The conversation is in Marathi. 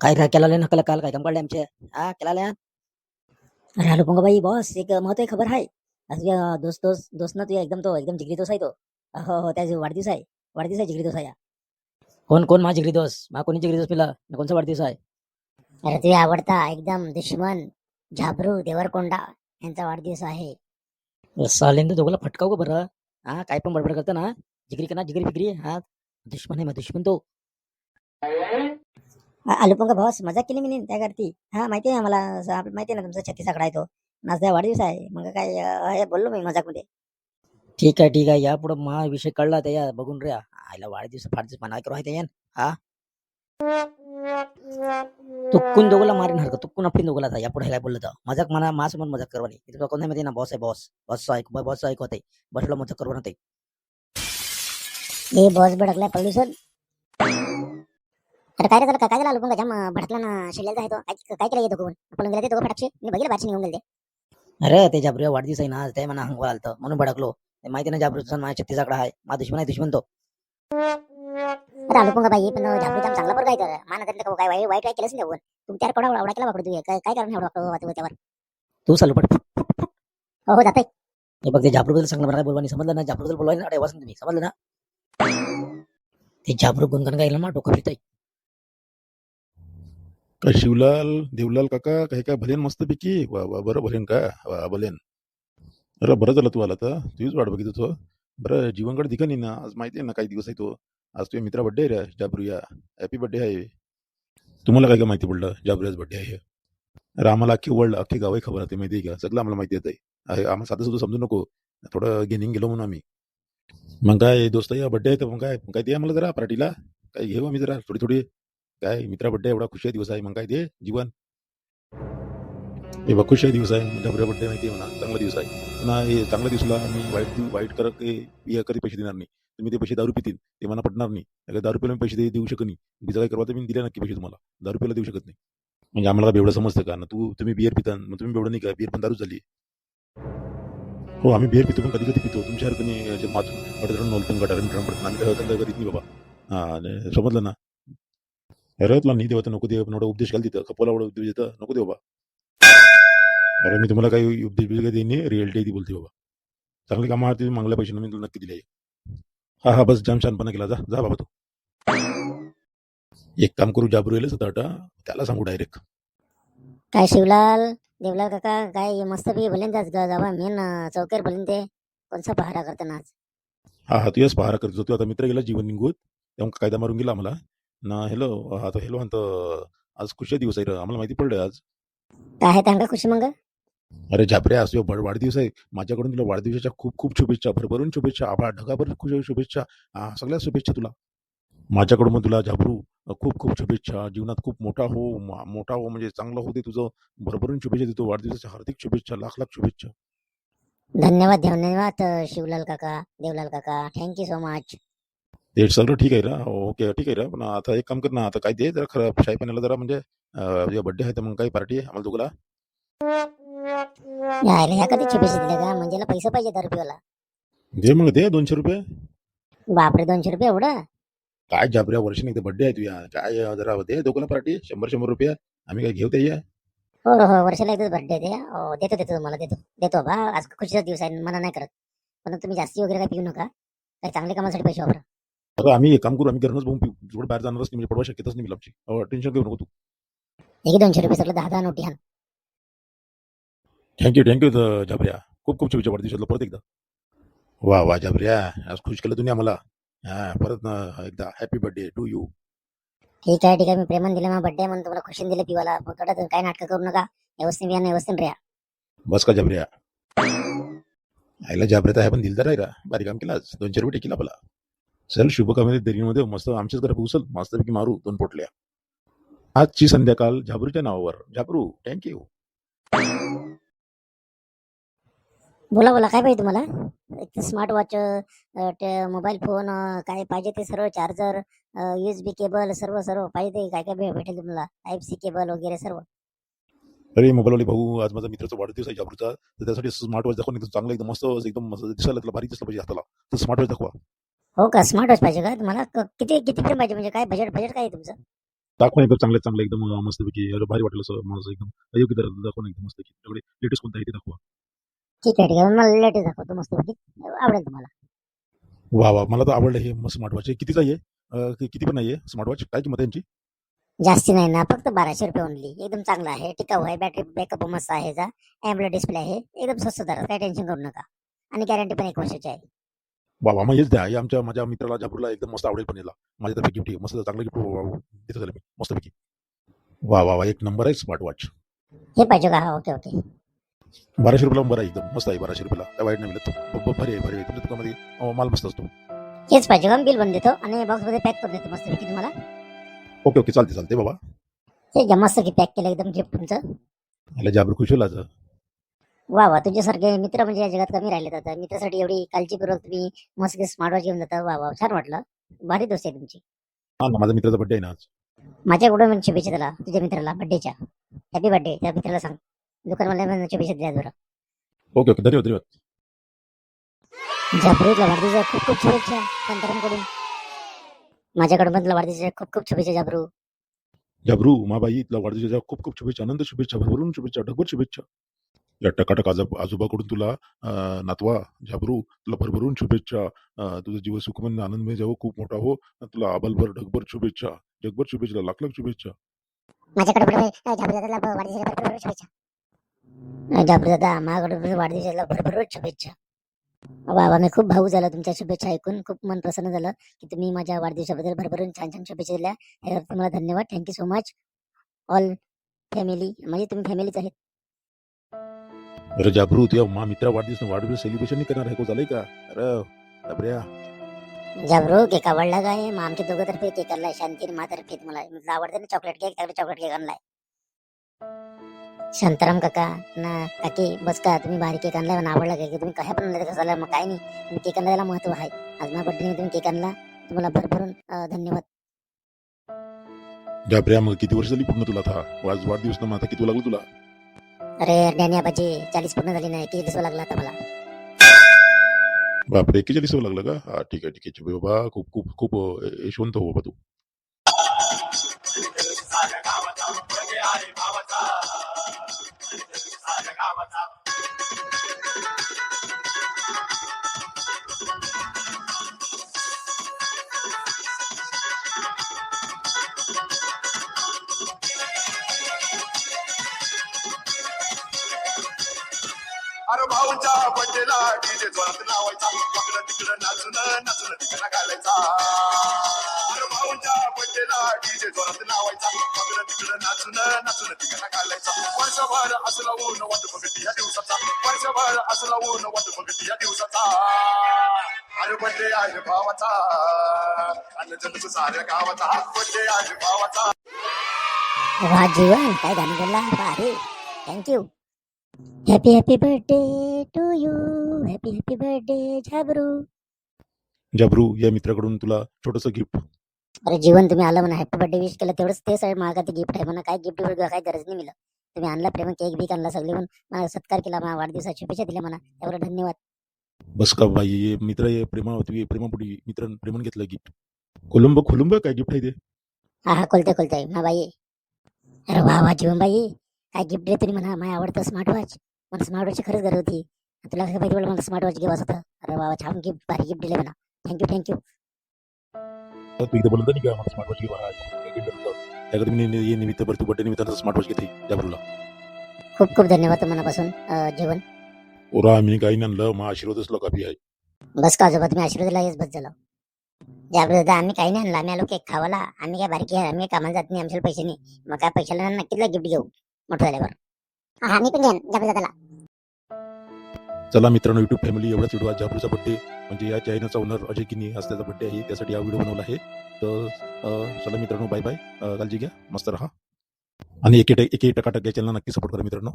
काय काय केला ना कला काय काम काढले आमचे हा केला अरे हॅलो पंगा बाई बॉस एक महत्वाची खबर आहे आज तुझ्या दोस्त दोस्त दोस्त ना तुझ्या एकदम तो एकदम जिगरी दोस्त आहे तो. हो हो त्याचा वाढदिवस आहे वाढदिवस आहे जिगरी दोस्त आहे. कोण कोण माझा जिगरी दोस्त? मा कोणी जिगरी दोस्त पिला? कोणचा वाढदिवस आहे अरे तुझ्या आवडता एकदम दुश्मन झाबरू देवरकोंडा यांचा वाढदिवस आहे. सालेंद दोघाला फटकाव का बरं? हा काय पण बडबड करतं ना जिगरी का ना जिगरी फिगरी हा दुश्मन आहे मग दुश्मन तो. आलू का बॉस मजाक केली मी त्या करती हा माहिती आहे मला माहिती आहे ना तुमचा छत्तीस आकडा आहे तो. माझा वाढदिवस आहे. मग काय बोललो मी मजाकमध्ये ठीक आहे ठीक आहे. या पुढे मा विषय कळला त्या या बघून रे आईला वाढदिवस फाडदिवस मना करू आहे हा? तुक्कून दोघाला मारीन हरकत तुक्कून आपली दोघाला या पुढे काय बोललं तर. मजाक म्हणा माझ्यासमोर मजाक करवानी. तुला कोणत्या माहिती ना बॉस आहे बॉस बॉस ऐक बॉस ऐकवत आहे बसलो मजाक करवा ते हे बॉस भडकलाय पोल्युशन अरे काय रे त्याला काय झालं आलू? जाम भडकला ना शिल्लेला आहे तो. काय काय केलं येतो कोण आपण गेले ते दोघं फटाकशे? मी बघितलं बाहेर निघून गेले अरे ते जाबरूया वाढदिवस आहे ना आज ते म्हणा हंगवा आलतं. म्हणून भडकलो. ते माहिती ना जाबरूचा माझ्या छत्तीस आकडा आहे. माझा दुश्मन आहे दुश्मन तो. अरे आलू पंगा बाई पण झाबरू जाम चांगला पोरगा आहे तर. माना त्यातलं काय वाईट वाईट काय केलंच नाही कोण तू त्यावर कोडा आवडा केला वापरतो काय काय कारण एवढा वापरतो त्यावर तू चालू पड. हो हो जातोय. हे बघ ते जाबरूबद्दल चांगलं मला काय बोलवा. समजलं ना जाबरूबद्दल बोलवाय ना अडे तुम्ही. समजलं ना? ते जाबरू गुणगण गायला ना डोकं फिरतंय. काय शिवलाल देवलाल काका काय काय भलेन मस्त पैकी वा वा बरं भलेन का? वा भलेन. अरे बरं झालं तू आला तर तुझीच वाट बघित होतो हो? बरं जीवनकडे दिखा नाही ना आज माहिती आहे ना काही दिवस आहे तो. आज तुझ्या मित्रा बड्डे आहे रे जाबरूया. हॅपी बड्डे आहे. तुम्हाला काय काय माहिती पडलं? जाबरूयाच बड्डे आहे. अरे आम्हाला अख्खी वर्ल्ड अख्खी गावही खबर आहे माहिती आहे का? सगळं आम्हाला माहिती येत आहे आम्हाला साधं सुद्धा समजू नको. थोडं गेनिंग गेलो म्हणून आम्ही. मग काय दोस्त या बड्डे आहे तर मग काय? काय ते आम्हाला जरा पार्टीला काय घेऊ आम्ही जरा थोडी थोडी. काय? मित्रा बड्डे एवढा खुशी दिवस आहे. मग काय दे जीवन. हे बघ खुशी दिवस आहे. डबऱ्या बड्डे माहिती आहे म्हणा. चांगला दिवस आहे. पुन्हा हे चांगल्या दिवसाला मी वाईट वाईट करत ते कधी पैसे देणार नाही. तुम्ही ते पैसे दारू पितील. ते मला पटणार नाही. दारू पिला मी पैसे देऊ शकत नाही. बिजा काय करवा तर मी दिले नक्की पैसे तुम्हाला. दारू पिला देऊ शकत नाही. म्हणजे आम्हाला बेवडं समजतं का? ना तू तुम्ही बिअर पिता. मग तुम्ही बेवडं नाही का? बिअर पण दारू झाली. हो आम्ही बिअर पितो पण कधी कधी पितो. तुमच्यासारखं मातून अडचण नोलतं गटारण पडत. आम्ही काय करीत नाही बाबा. हां समजलं ना? अरे तुला नाही देवा तर नको देव एवढा उपदेश घाल तिथं कपोला एवढा उपदेश देतं नको देऊ बाबा. अरे मी तुम्हाला काही उपदेश बिदेश देईन रिअलिटी ती बोलते बाबा. चांगली कामं तुम्ही मागल्या पैसे मी तुला नक्की दिले हा हा बस जाम शानपणा केला. जा जा बाबा तू. एक काम करू जाबरू येईल सताटा त्याला सांगू डायरेक्ट काय शिवलाल देवलाल काका काय मस्त पैकी भलेन जाच जावा मेन चौकेर भलेन ते. कोणचा पहारा करताना आज? हा हा तू यस पहारा करतो तू आता मित्र गेला जीवन निघूत तेव्हा कायदा मारून गेला आम्हाला. ना हॅलो हा तो हॅलो म्हणतो आज खुशी दिवस आहे रे. आम्हाला माहिती पडलं आज. काय त्यांना खुशी मग? अरे झापरे आज तुझा वाढदिवस आहे. माझ्याकडून तुला वाढदिवसाच्या खूप खूप शुभेच्छा. भरभरून शुभेच्छा. आभार ढगाभर खुश शुभेच्छा. हा, सगळ्या शुभेच्छा तुला. माझ्याकडून मग तुला झाबरू खूप खूप शुभेच्छा. जीवनात खूप मोठा हो म- मोठा हो म्हणजे चांगलं होते तुझं. भरभरून शुभेच्छा देतो. वाढदिवसाच्या हार्दिक शुभेच्छा. लाख लाख शुभेच्छा. धन्यवाद धन्यवाद अ, शिवलाल काका देवलाल काका. थँक्यू सो मच ते सगळं ठीक आहे ना? ओके ठीक आहे रा पण आता एक काम कर ना आता काय दे जरा खरं शाही पाण्याला जरा म्हणजे बड्डे आहे तर मग काही पार्टी आहे आम्हाला दोघाला यायला ह्या कधी दिल्या का? म्हणजे पैसे पाहिजे दहा रुपयाला. दे मग दे दोनशे रुपये. बापरे दोनशे रुपये एवढं? काय जाबऱ्या वर्षाने एकदा बड्डे आहे तुझ्या. काय जरा दे दोघाला पार्टी शंभर शंभर रुपये. आम्ही काय घेऊ ते हो हो हो. वर्षाला एकदाच बर्थडे ते. हो देतो देतो. तुम्हाला देतो. देतो बा. आज खुशीचा दिवस आहे. मला नाही करत. पण तुम्ही जास्ती वगैरे काय पिऊ नका. काही चांगल्या कामासाठी पैसे वापरा. आता आम्ही एक काम करू आम्ही घरूनच बघून पिऊ. थोडं बाहेर जाणारच नाही म्हणजे पडवा शक्यताच नाही आमची. टेन्शन घेऊ नको तू. एक दोनशे रुपये सगळं दहा दहा नोटी हान थँक्यू थँक्यू जाबऱ्या. खूप खूप शुभेच्छा वाढदिवसाला परत एकदा. वा वा जाबऱ्या. आज खुश केलं तुम्ही आम्हाला. हा परत ना एकदा हॅपी बर्थडे टू यू ठीक आहे ठीक आहे. मी प्रेमान दिले माझा बर्थडे म्हणून तुम्हाला खुशीन दिले पिवाला. कडत काय नाटक करू नका. व्यवस्थित या व्यवस्थित राहा. बस का जाबऱ्या? आईला जाबऱ्या तर आहे पण दिलदार आहे रा बारीक काम केला आज. दोनशे रुपये टेकीला आपला. चल शुभकामना दरीमध्ये मस्त आमच्याच घरात उचल. मस्तपैकी मारू दोन पोटल्या. आजची संध्याकाळ झाबरूच्या नावावर. झाबरू थँक्यू बोला बोला काय पाहिजे तुम्हाला? एक स्मार्ट वॉच मोबाईल फोन काय पाहिजे ते सर्व चार्जर बी केबल सर्व सर्व पाहिजे. ते काय काय भेटेल तुम्हाला? टाईप सी केबल वगैरे सर्व. अरे मोबाईलवाले भाऊ आज माझा मित्राचा वाढदिवस आहे जाबरूचा तर त्यासाठी स्मार्ट वॉच दाखवा नाही तर चांगलं एकदम मस्त एकदम दिसायला त्याला भारी दिसलं पाहिजे हाताला. तर स्मार्ट वॉच दाखवा. हो का? स्मार्ट वॉच पाहिजे का? तुम्हाला क- किती किती पर्यंत पाहिजे? म्हणजे काय बजेट बजेट काय आहे तुमचं? दाखवा एकदम चांगले चांगले एकदम अं, मस्तपैकी. अरे भारी वाटलं असं असं एकदम. अयोग्य दरात दाखवा ना एकदम मस्तपैकी. तुझ्याकडे लेटेस्ट कोणतं आहे ते दाखवा. ठीक आहे ठीक आहे. मला लेटेस्ट दाखवतो मस्तपैकी. आवडेल तुम्हाला. वा वा. मला तर आवडलं हे स्मार्ट वॉच कितीचं आहे अं, कि- किती पण आहे स्मार्ट वॉच काय किंमत आहे यांची? जास्ती नाही ना फक्त बाराशे रुपये ओनली एकदम चांगला आहे. टिकाऊ आहे बॅटरी बॅकअप मस्त आहे याचा. अँब्लेड डिस्प्ले आहे. एकदम स्वस्त दरात. काही टेन्शन करू नका. आणि गॅरंटी पण एक वर्षाची आहे. वा मग हेच द्या. हे आमच्या माझ्या मित्राला जाबरूला एकदम मस्त आवडेल पण याला. माझ्यातर्फे गिफ्ट आहे. मस्त चांगलं गिफ्ट देतो त्याला मी. मस्तपैकी. वा वा वा. एक नंबर आहे स्मार्ट वॉच हे पाहिजे का? हा ओके ओके बाराशे रुपयाला बरं आहे एकदम. मस्त आहे बाराशे रुपयाला. काय वाईट नाही मिळत. ब- ब- भारी आहे भारी आहे. तुमच्या दुकानामध्ये अं, माल मस्त असतो. हेच पाहिजे का? बिल बनवून देतो आणि बॉक्समध्ये पॅक करून देतो मस्तपैकी तुम्हाला. ओके ओके चालते चालते बाबा. हे घ्या मस्त की पॅक केलं एकदम गिफ्ट तुमचं. याला जाबर खुश होईल आज. वा वा तुझ्यासारखे मित्र म्हणजे या जगात कमी राहिले जातात मित्रासाठी एवढी काळजीपूर्वक तुम्ही मस्त स्मार्ट वॉच घेऊन जाता. वा वा छान वाटलं. भारी दोस्त आहे तुमची. हा ना माझ्या मित्राचा बड्डे आहे ना आज. माझ्याकडून म्हणजे शुभेच्छा त्याला तुझ्या मित्राला बर्थडेच्या हॅपी बर्थडे त्या मित्राला सांग. दुकानवाल्या शुभेच्छा द्या जरा. ओके ओके धन्यवाद धन्यवाद. जाबरूला वाढदिवसा खूप खूप शुभेच्छा शांतारामकडून माझ्याकडून पण तुला वाढदिवसाच्या खूप खूप शुभेच्छा जाबरू. जाबरू माबाई तुला वाढदिवसाच्या खूप खूप शुभेच्छा आनंद शुभेच्छा भरभरून शुभेच्छा ढगभर शुभेच्छा. या टकाटक आजोब आजोबाकडून तुला नातवा जाबरू तुला भरभरून शुभेच्छा. तुझं जीवन सुखमन आनंदमय जावं. खूप मोठा हो. तुला आबलभर ढगभर शुभेच्छा. जगभर शुभेच्छा लाख लाख शुभेच्छा. माझ्याकडे जाबरू दादाला वाढदिवसाच्या भरभर शुभेच्छा. जाबरू दादा माझ्याकडे वाढदिवसाला भरभर शुभेच्छा. बाबा मी खूप भाऊ झाला तुमच्या शुभेच्छा ऐकून. खूप मन प्रसन्न झालं की तुम्ही माझ्या वाढदिवसाबद्दल भरभरून छान छान शुभेच्छा दिल्या. यावर तुम्हाला धन्यवाद. Thank you so much all family म्हणजे तुम्ही फॅमिलीच आहेत अरे जाबरू तुझ्या मा मित्रा वाढदिवस वाढदिवस सेलिब्रेशन नाही करणार आहे को झालंय का? अरे डबऱ्या जाबरू केक आवडला काय मग आमच्या दोघांतर्फे केक आणलाय शांती मातर्फे तुम्हाला म्हटलं आवडतं ना चॉकलेट केक त्याकडे चॉकलेट केक आणलाय. शांताराम काका ना काकी बस का तुम्ही भारी केक आणलाय मला आवडला केक तुम्ही कशा पण आणलं कसं झालं मग काय नाही. तुम्ही केक आणला महत्त्व आहे. आज माझ्या बर्थडे तुम्ही केक आणला. तुम्हाला भरभरून अं, धन्यवाद. जाबऱ्या मग किती वर्ष झाली पूर्ण तुला आता? आज वाढदिवस ना मग आता किती लागलं तुला? अरे डॅनी आबाजी चाळीस पूर्ण झाली नाही किती दिसू लागला आता मला? बापरे एकेचाळीस लागलं का? हा ठीक आहे ठीक आहे. बाबा खूप खूप खूप यशवंत हो बाबा तू. भाऊच्या बड्डेला डीजे जोरात लावायचा. वाकडं तिकडं नाचून नाचून तिकडं घालायचा. अरे भाऊच्या बड्डेला डीजे जोरात लावायचा. वाकडं तिकडं नाचून नाचून तिकडं घालायचा. वर्षभर असला ऊन वाट बघती या दिवसाचा. वर्षभर असला ऊन वाट बघती या दिवसाचा. अरे बड्डे आहे भावाचा. आणि जनच साऱ्या गावाचा. बड्डे आहे भावाचा. वा जीवन काय गाणं बोलला? भारी. Thank you happy happy birthday to you happy happy birthday Jhabru Jabru या मित्राकडून तुला छोटस गिफ्ट अरे जीवन तुम्ही आलं म्हणा. हॅपी बर्थडे विश केलं तेवढंच ते साईड मागा ते गिफ्ट आहे म्हणा. काय गिफ्ट वगैरे काही गरज नाही मिळत. तुम्ही आणला प्रेम केक बीक आणला सगळे मला सत्कार केला मला वाढदिवसाची शुभेच्छा दिल्या म्हणा. त्यावर धन्यवाद. बस का बाई हे मित्र हे प्रेमा तुम्ही प्रेमापुढी मित्र प्रेमन घेतलं गिफ्ट कोलंब खोलंब काय गिफ्ट आहे ते? हा हा खोलते खोलते हा बाई. अरे वा वा जीवन बाई काय गिफ्ट दे तुम्ही म्हणा माझ्या आवडतं स्मार्ट वॉच मला स्मार्ट वॉचची खरंच गरज होती. तुला कसं पाहिजे मला स्मार्ट वॉच घेवाच होतं. अरे वा छान गिफ्ट भारी गिफ्ट दिले म्हणा. थँक्यू थँक्यू तू एकदा बोलत नाही का मला स्मार्ट वॉच घे त्याकडे मी नि- ये निमित्त बरं तू बड्डे निमित्त स्मार्ट वॉच घेते जाबरूला खूप खूप धन्यवाद मनापासून अं, जीवन ओरा मी काही आणलं मग आशीर्वादच कापी आहे. बस का आजोबा तुम्ही आशीर्वाद दिला हेच बस झालं. जाबरू दादा आम्ही काही नाही आणलं आम्ही आलो केक खावाला आम्ही काय बारीक आहे आम्ही कामाला जात नाही आमच्याला पैसे नाही. मग काय पैशाला नक्कीच गिफ्ट घेऊ. मोठं झाल्यावर. हा मी पण घेईन जाबरू दादाला चला मित्रांनो युट्यूब फॅमिली एवढाच व्हिडिओ आज जाबरूचा बड्डे म्हणजे या चॅनलचा ओनर अजय किनी आज त्याचा बड्डे आहे. त्यासाठी हा व्हिडिओ बनवला आहे. तर अं, चला मित्रांनो बाय बाय काळजी घ्या. मस्त राहा. आणि एके एके टकाटक या चॅनल नक्की सपोर्ट करा मित्रांनो.